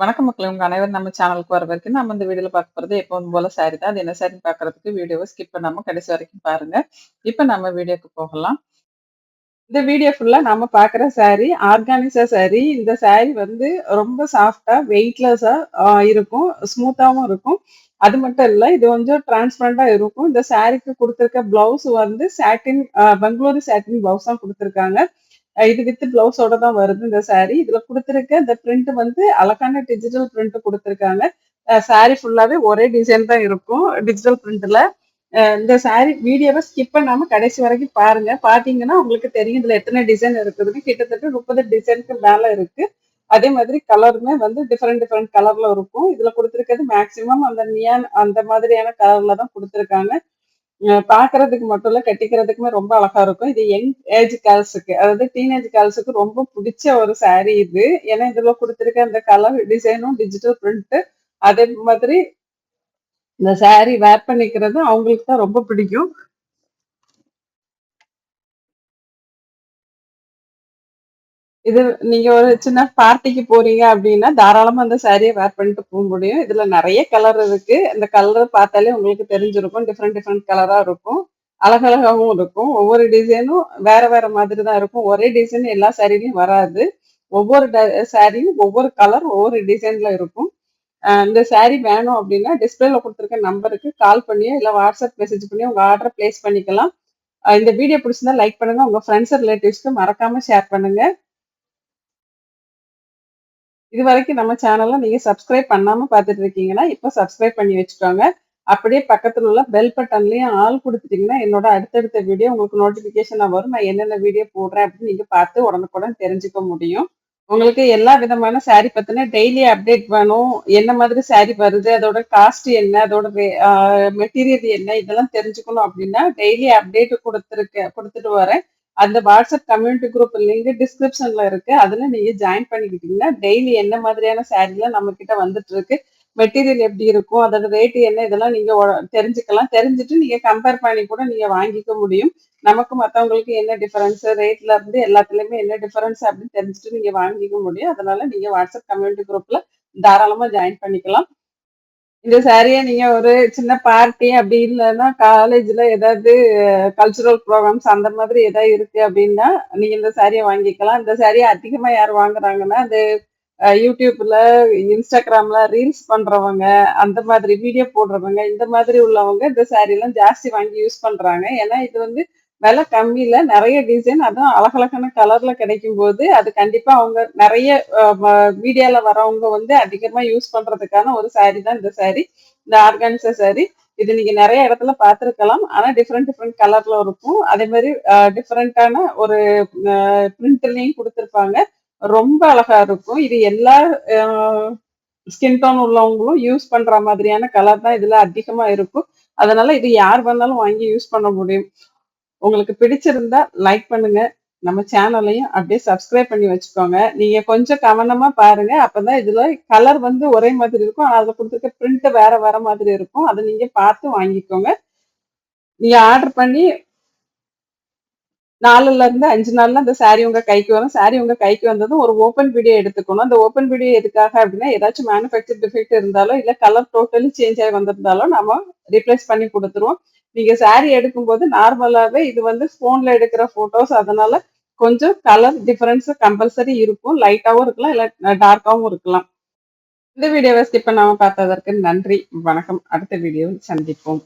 வணக்கம் மக்களே! உங்க அனைவரும் நம்ம சேனலுக்கு வர வரைக்கும் நம்ம இந்த வீடியோல பார்க்க போறது எப்பவும் போல சாரி தான். அது என்ன சாரின்னு பாக்குறதுக்கு வீடியோவை ஸ்கிப் பண்ணாம கடைசி வரைக்கும் பாருங்க. இப்ப நம்ம வீடியோக்கு போகலாம். இந்த வீடியோ ஃபுல்லா நாம பாக்குற சாரி ஆர்கானிசா சாரி. இந்த சாரி வந்து ரொம்ப சாஃப்ட்டா, வெயிட்லெஸ்ஸா இருக்கும். ஸ்மூத்தாவும் இருக்கும். அது மட்டும் இல்ல, இது கொஞ்சம் டிரான்ஸ்பரண்டா இருக்கும். இந்த சாரிக்கு கொடுத்துருக்க பிளவுஸ் வந்து சாட்டின் பெங்களூரு சாட்டின் பிளவுஸ் தான் கொடுத்துருக்காங்க இது வித் பிளவுஸோட தான் வருது இந்த சாரி. இதுல கொடுத்துருக்க இந்த பிரிண்ட் வந்து அழகான டிஜிட்டல் பிரிண்ட் கொடுத்துருக்காங்க அ சாரி ஃபுல்லாவே ஒரே டிசைன் தான் இருக்கும். டிஜிட்டல் பிரிண்ட்ல. இந்த சாரி வீடியோவை ஸ்கிப் பண்ணாம கடைசி வரைக்கும் பாருங்க. பார்த்தீங்கன்னா உங்களுக்கு தெரியும் இதுல எத்தனை டிசைன் இருக்குதுன்னு. கிட்டத்தட்ட 30 டிசைனுக்கு மேல இருக்கு. அதே மாதிரி கலருமே வந்து டிஃப்ரெண்ட் டிஃப்ரெண்ட் கலர்ல இருக்கும். இதுல கொடுத்துருக்கிறது மேக்ஸிமம் அந்த நியான் அந்த மாதிரியான கலர்ல தான் கொடுத்துருக்காங்க பாக்குறதுக்கு மட்டும் இல்ல, கட்டிக்கிறதுக்குமே ரொம்ப அழகா இருக்கும். இது யங் ஏஜ் கேர்ள்ஸுக்கு அதாவது டீனேஜ் கேர்ள்ஸுக்கு ரொம்ப புடிச்ச ஒரு சாரி இது. ஏன்னா இதுல குடுத்திருக்க அந்த கலர் டிசைனும் டிஜிட்டல் பிரிண்ட் அதே மாதிரி இந்த சாரி வேர் பண்ணிக்கிறது அவங்களுக்கு தான் ரொம்ப பிடிக்கும். இது நீங்க ஒரு சின்ன பார்ட்டிக்கு போறீங்க அப்படின்னா தாராளமா அந்த சாரியை வேர் பண்ணிட்டு போக முடியும். இதுல நிறைய கலர் இருக்கு. அந்த கலர் பார்த்தாலே உங்களுக்கு தெரிஞ்சிருக்கும். டிஃப்ரெண்ட் டிஃப்ரெண்ட் கலரா இருக்கும். அழகழகாகவும் இருக்கும். ஒவ்வொரு டிசைனும் வேற வேற மாதிரி தான் இருக்கும். ஒரே டிசைன் எல்லா சாரிலையும் வராது. ஒவ்வொரு சாரியும் ஒவ்வொரு கலர், ஒவ்வொரு டிசைன்ல இருக்கும். இந்த சாரி வேணும் அப்படின்னா டிஸ்பிளேல கொடுத்துருக்க நம்பருக்கு கால் பண்ணியோ, இல்லை வாட்ஸ்அப் மெசேஜ் பண்ணியோ உங்க ஆர்டர் பிளேஸ் பண்ணிக்கலாம். இந்த வீடியோ பிடிச்சிருந்தா லைக் பண்ணுங்க. உங்க ஃப்ரெண்ட்ஸ், ரிலேட்டிவ்ஸ்க்கு மறக்காம ஷேர் பண்ணுங்க. இது வரைக்கும் நம்ம சேனலை நீங்க சப்ஸ்கிரைப் பண்ணாம பார்த்துட்டு இருக்கீங்கன்னா, இப்ப சப்ஸ்கிரைப் பண்ணி வச்சுக்கோங்க. அப்படியே பக்கத்துல உள்ள பெல் பட்டன்லயும் ஆள் கொடுத்துட்டீங்கன்னா என்னோட அடுத்தடுத்த வீடியோ உங்களுக்கு நோட்டிஃபிகேஷனாக வரும். நான் என்னென்ன வீடியோ போடுறேன் அப்படின்னு நீங்க பார்த்து உடனுக்குடன் தெரிஞ்சுக்க முடியும். உங்களுக்கு எல்லா விதமான சாரி பத்தின டெய்லி அப்டேட் வேணும். என்ன மாதிரி சாரி வருது, அதோட காஸ்ட் என்ன, அதோட வே மெட்டீரியல் என்ன, இதெல்லாம் தெரிஞ்சுக்கணும் அப்படின்னா, டெய்லி அப்டேட் கொடுத்துருக்க கொடுத்துட்டு வரேன். அந்த வாட்ஸ்அப் கம்யூனிட்டி குரூப் லிங்க் டிஸ்கிரிப்ஷன்ல இருக்கு. அதுல நீங்க ஜாயின் பண்ணிக்கிட்டீங்கன்னா, டெய்லி என்ன மாதிரியான சாரிலாம் நம்ம கிட்ட வந்துட்டு இருக்கு, மெட்டீரியல் எப்படி இருக்கும், அதோட ரேட் என்ன, இதெல்லாம் நீங்க தெரிஞ்சுக்கலாம். தெரிஞ்சுட்டு நீங்க கம்பேர் பண்ணி கூட நீங்க வாங்கிக்க முடியும். நமக்கு மற்றவங்களுக்கு என்ன டிஃபரன்ஸ், ரேட்ல இருந்து எல்லாத்துலயுமே என்ன டிஃபரன்ஸ் அப்படின்னு தெரிஞ்சுட்டு நீங்க வாங்கிக்க முடியும். அதனால நீங்க வாட்ஸ்அப் கம்யூனிட்டி குரூப்ல தாராளமா ஜாயின் பண்ணிக்கலாம். இந்த சாரிய நீங்க ஒரு சின்ன பார்ட்டி அப்படி இல்லன்னா, காலேஜ்ல ஏதாவது கல்ச்சுரல் ப்ரோக்ராம்ஸ் அந்த மாதிரி ஏதாவது இருக்கு அப்படின்னா, நீங்க இந்த சாரியை வாங்கிக்கலாம். இந்த சாரியை அதிகமா யார் வாங்குறாங்கன்னா, அது யூடியூப்ல இன்ஸ்டாகிராம்ல ரீல்ஸ் பண்றவங்க, அந்த மாதிரி வீடியோ போடுறவங்க, இந்த மாதிரி உள்ளவங்க இந்த சாரிலாம் ஜாஸ்தி வாங்கி யூஸ் பண்றாங்க. ஏன்னா இது வந்து விலை கம்மியில நிறைய டிசைன் அதுவும் அழகழகான கலர்ல கிடைக்கும் போது அது கண்டிப்பா அவங்க நிறைய ம மீடியால வரவங்க வந்து அதிகமா யூஸ் பண்றதுக்கான ஒரு சாரி தான் இந்த சாரி. இந்த ஆர்கான்ஸா சாரி. இது நீங்க நிறைய இடத்துல பார்த்துருக்கலாம் ஆனா டிஃப்ரெண்ட் டிஃப்ரெண்ட் கலர்ல இருக்கும். அதே மாதிரி டிஃப்ரெண்டான ஒரு அ பிரிண்ட்லயும் ரொம்ப அழகா இருக்கும். இது எல்லா ஸ்கின் டோன் உள்ளவங்களும் யூஸ் பண்ற மாதிரியான கலர் தான் இதுல அதிகமா இருக்கும். அதனால இது யார் வேணாலும் வாங்கி யூஸ் பண்ண முடியும். உங்களுக்கு பிடிச்சிருந்தா லைக் பண்ணுங்க. நம்ம சேனலையும் அப்படியே சப்ஸ்கிரைப் பண்ணி வச்சுக்கோங்க. நீங்க கொஞ்சம் கவனமா பாருங்க. அப்பதான் இதுல கலர் வந்து ஒரே மாதிரி இருக்கும். ஆனா அதுல கொடுத்துருக்க பிரிண்ட் வேற வேற மாதிரி இருக்கும். அதை நீங்க பார்த்து வாங்கிக்கோங்க. நீங்க ஆர்டர் பண்ணி நாலுல இருந்து அஞ்சு நாள்ல அந்த சாரி உங்க கைக்கு வரும். சாரி உங்க கைக்கு வந்ததும் ஒரு ஓப்பன் வீடியோ எடுத்துக்கணும். அந்த ஓப்பன் வீடியோ எதுக்காக அப்படின்னா, ஏதாச்சும் மேனுஃபேக்சர் டிஃபெக்ட் இருந்தாலோ, இல்ல கலர் டோட்டலி சேஞ்ச் ஆகி வந்திருந்தாலும் நம்ம ரீப்ளேஸ் பண்ணி கொடுத்துருவோம் நீங்க சாரி எடுக்கும்போது நார்மலாவே இது வந்து போன்ல எடுக்கிற ஃபோட்டோஸ். அதனால கொஞ்சம் கலர் டிஃபரன்ஸ் கம்பல்சரி இருக்கும். லைட்டாவும் இருக்கலாம், இல்ல டார்க்காவும் இருக்கலாம். இந்த வீடியோவை ஸ்கிப் பண்ணாம பார்த்ததற்கு நன்றி. வணக்கம். அடுத்த வீடியோவில் சந்திப்போம்.